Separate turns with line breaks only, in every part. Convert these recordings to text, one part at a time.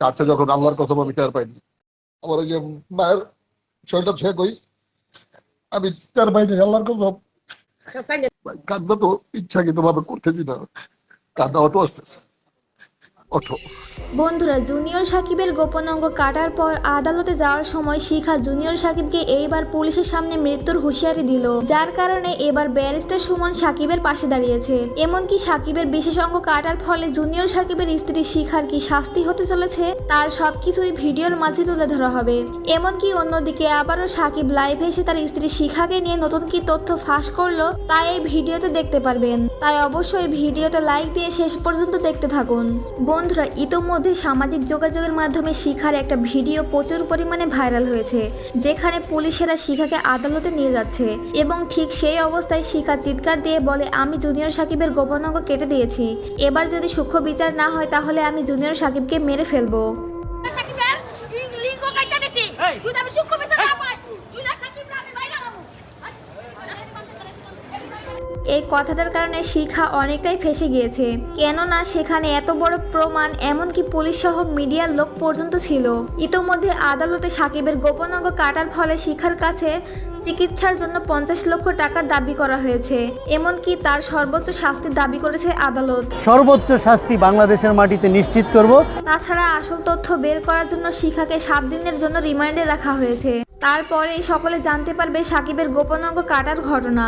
কাটছে যখন আল্লাহর কসম আমি টের পাইনি। আমার ওই যে মায়ের শরীরটা ছুঁয়ে কই আমি টের পাইনি আল্লাহর কসম। ভাই, কান্না তো ইচ্ছাকৃত ভাবে করতেছি না কান্না অটো আসতেছে। অটো
বন্ধুরা, জুনিয়র সাকিবের গোপন অঙ্গ কাটার পর আদালতে যাওয়ার সময় শিখা জুনিয়র সাকিবকে এইবার পুলিশের সামনে মৃত্যুর হুঁশিয়ারি দিল। যার কারণে এবার ব্যারিস্টার সুমন সাকিবের পাশে দাঁড়িয়েছে। এমনকি সাকিবের বিশেষ অঙ্গ কাটার ফলে জুনিয়র সাকিবের স্ত্রী শিখার কি শাস্তি হতে চলেছে, তার সবকিছুই ভিডিওর মাঝে তুলে ধরা হবে। এমনকি অন্যদিকে আবারও সাকিব লাইভে এসে তার স্ত্রী শিখাকে নিয়ে নতুন কি তথ্য ফাঁস করল, তা এই ভিডিওতে দেখতে পারবেন। তাই অবশ্যই ভিডিওতে লাইক দিয়ে শেষ পর্যন্ত দেখতে থাকুন। বন্ধুরা ইতোমধ্যে সামাজিক যোগাযোগের মাধ্যমে শিখার একটা ভিডিও প্রচুর পরিমাণে ভাইরাল হয়েছে যেখানে পুলিশেরা শিখাকে আদালতে নিয়ে যাচ্ছে এবং ঠিক সেই অবস্থায় শিখা চিৎকার দিয়ে বলে আমি জুনিয়র সাকিবের গোপন অঙ্গ কেটে দিয়েছি এবার যদি সূক্ষ্ম বিচার না হয় তাহলে আমি জুনিয়র সাকিবকে মেরে ফেলব
সাকিবের লিঙ্গ কাইটা দিছি যদি আমি সূক্ষ্ম বিচার না পাই জুনিয়র সাকিব আমি বাইরে যাব
এই কথাটার কারণে শিখা অনেকটাই ফেসে গিয়েছে। কেননা সেখানে এত বড় প্রমাণ এমনকি পুলিশ সহ মিডিয়ার লোক পর্যন্ত ছিল। ইতোমধ্যে আদালতে সাকিবের গোপন অঙ্গ কাটার ফলে শিখার কাছে চিকিৎসার জন্য পঞ্চাশ লক্ষ টাকার দাবি করা হয়েছে। এমনকি তার সর্বোচ্চ শাস্তির দাবি করেছে আদালত।
সর্বোচ্চ শাস্তি বাংলাদেশের মাটিতে নিশ্চিত করব।
তাছাড়া আসল তথ্য বের করার জন্য শিখাকে সাত দিনের জন্য রিমান্ডে রাখা হয়েছে। তারপরেই সকলে জানতে পারবে সাকিবের গোপন অঙ্গ কাটার ঘটনা।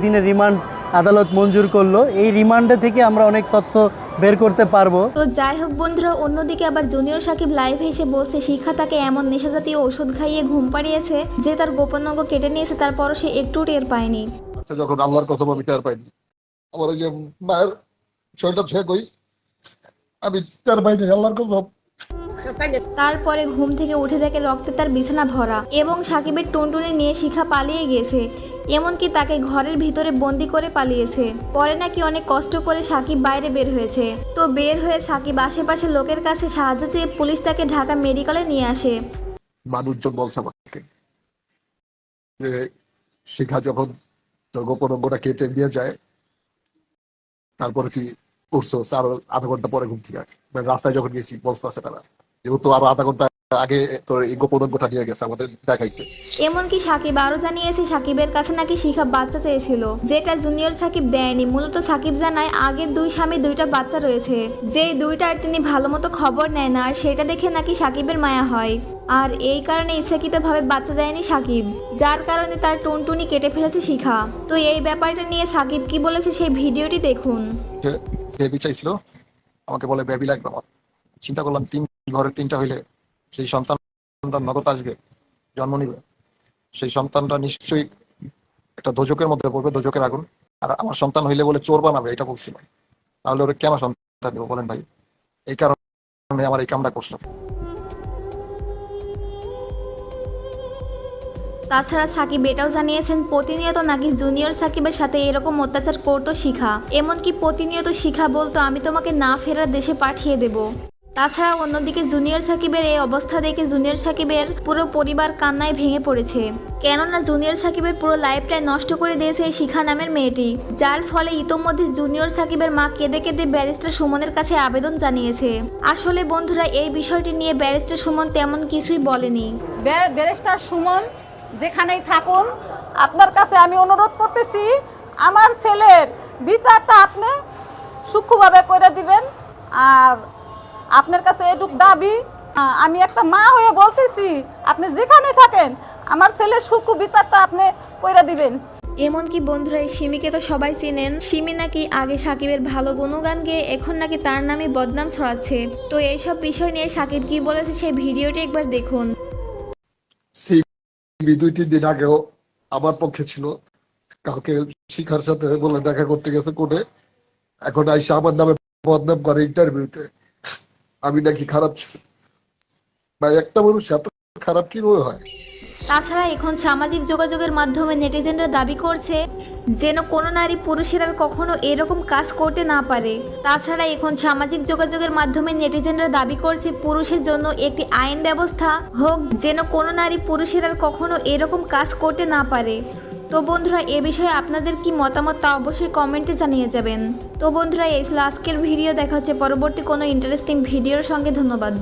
দিনের রিমান্ড আদালত মঞ্জুর করল। এই রিমান্ডে থেকে আমরা অনেক তথ্য বের করতে পারব।
তো যাই হোক বন্ধুরা অন্যদিকে আবার জুনিয়র সাকিব লাইভে এসে বলছে শিখা তাকে এমন নেশাজাতীয় ওষুধ খাইয়ে ঘুম পাড়িয়েছে যে তার গোপন অঙ্গ কেটে নিয়েছে তারপরও সে একটু টের পায়নি।
যখন আল্লাহর কসম আমি টের পাইনি। আমার ওই যে মায়ের শরীরটা ছুঁয়ে কই আমি টের পাইনি আল্লাহর কসম।
তারপরে ঘুম থেকে উঠে দেখে রক্তে তার বিছানা ভরা এবং সাকিবের টুনটুনি নিয়ে শিখা পালিয়ে গিয়েছে এমনকি তাকে ঘরের ভিতরে বন্দি করে পালিয়েছে। পরে নাকি অনেক কষ্ট করে সাকিব বাইরে বের হয়েছে। তো বের হয়ে সাকিব আশেপাশে লোকের কাছে সাহায্য চেয়ে পুলিশ তাকে ঢাকা মেডিকেলে নিয়ে আসে।
মানুষজন বলছে আমাকে শিখা যখন তোর কেটে নিয়ে যায়, তারপরে তুই উঠছো? আরও আধা ঘণ্টা পরে ঘুম থেকে মানে রাস্তায় যখন গেছি বলতেছে তারা। যেহেতু আরও আধা ঘণ্টা আগে তোর এই গোপন অঙ্গটা নিয়ে গেছে আমাদের দেখাইছে
এমনকি সাকিব আরও জানিয়েছে সাকিবের কাছে নাকি শিখা বাচ্চা চেয়েছিল। যেটা জুনিয়র সাকিব দেয়নি মূলত সাকিব জানায় আগের দুই স্বামী দুইটা বাচ্চা রয়েছে। যে দুইটার তিনি ভালো মতো খবর নেয় না আর সেটা দেখে নাকি সাকিবের মায়া হয়। আর এই কারণে ইচ্ছাকৃতভাবে বাচ্চা দেয়নি সাকিব যার কারণে তার টুনটুনি কেটে ফেলেছে শিখা। তো এই ব্যাপারটা নিয়ে সাকিব কি বলেছে সেই ভিডিওটি দেখুন।
সে বেবি চাইছিল আমাকে বলে বেবি লাগবে আমার। চিন্তা করলাম তিন ঘরের তিনটা হইলে সেই সন্তানটা নগদ আসবে, জন্ম নিবে। সেই সন্তানটা নিশ্চয়ই একটা দোজকের মধ্যে পড়বে দোজকের আগুন। আর আমার সন্তান হইলে বলে চোর বানাবে, এটা বলছিল তাহলে ওরা কেন সন্তান দেবো বলেন ভাই? এই কারণে আমার এই কামটা করছে।
তাছাড়া সাকিব এটাও জানিয়েছেন, প্রতিনিয়ত নাকি জুনিয়র সাকিবের সাথে এরকম অত্যাচার করতো শিখা। এমনকি প্রতিনিয়ত শিখা বলতো, আমি তোমাকে না ফেরার দেশে পাঠিয়ে দেব। তাছাড়া অন্যদিকে জুনিয়র সাকিবের এই অবস্থা দেখে জুনিয়র সাকিবের পুরো পরিবার কান্নায় ভেঙে পড়েছে। কেননা জুনিয়র সাকিবের পুরো লাইফটাই নষ্ট করে দিয়েছে এই শিখা নামের মেয়েটি, যার ফলে ইতোমধ্যে জুনিয়র সাকিবের মা কেঁদে কেঁদে ব্যারিস্টার সুমনের কাছে আবেদন জানিয়েছে। আসলে বন্ধুরা, এই বিষয়টি নিয়ে ব্যারিস্টার সুমন তেমন কিছুই বলেনি।
ব্যারিস্টার সুমন, যেখানেই থাকুন, আপনার কাছে আমি অনুরোধ করতেছি, আমার ছেলের বিচারটা আপনি সূক্ষ্মভাবে করে দিবেন, আর আপনার কাছে এটুক দাবি? আমি একটা মা হয়ে বলতেছি আপনি যেখানে থাকেন আমার ছেলের সূক্ষ্ম বিচারটা আপনি করে দিবেন।
এমনকি বন্ধুরা এই সিমিকে তো সবাই চেনেন। সিমি নাকি আগে সাকিবের ভালো গুণগান গেয়ে এখন নাকি তার নামে বদনাম ছড়াচ্ছে। তো এইসব বিষয় নিয়ে সাকিব কি বলেছে সেই ভিডিওটি একবার দেখুন।
সেই দুই তিন দিন আগেও আমার পক্ষে ছিল। কাউকে শিখার সাথে বলে দেখা করতে গেছে কোর্টে। এখন আইসা আমার নামে বদনাম করে ইন্টারভিউতে আমি নাকি খারাপ ছিল। ভাই, একটা মানুষ এত খারাপ কীভাবে হয়?
তাছাড়া এখন সামাজিক যোগাযোগের মাধ্যমে নেটিজেনরা দাবি করছে যেন কোনো নারী পুরুষের আর কখনো এরকম কাজ করতে না পারে। তাছাড়া এখন সামাজিক যোগাযোগের মাধ্যমে নেটিজেনরা দাবি করছে পুরুষের জন্য একটি আইন ব্যবস্থা হোক যেন কোনো নারী পুরুষের আর কখনো এরকম কাজ করতে না পারে। তো বন্ধুরা, এ বিষয়ে আপনাদের কি মতামত তা অবশ্যই কমেন্টে জানিয়ে যাবেন। তো বন্ধুরা, এই ছিল আজকের ভিডিও। দেখা হচ্ছে পরবর্তী কোনো ইন্টারেস্টিং ভিডিওর সঙ্গে। ধন্যবাদ।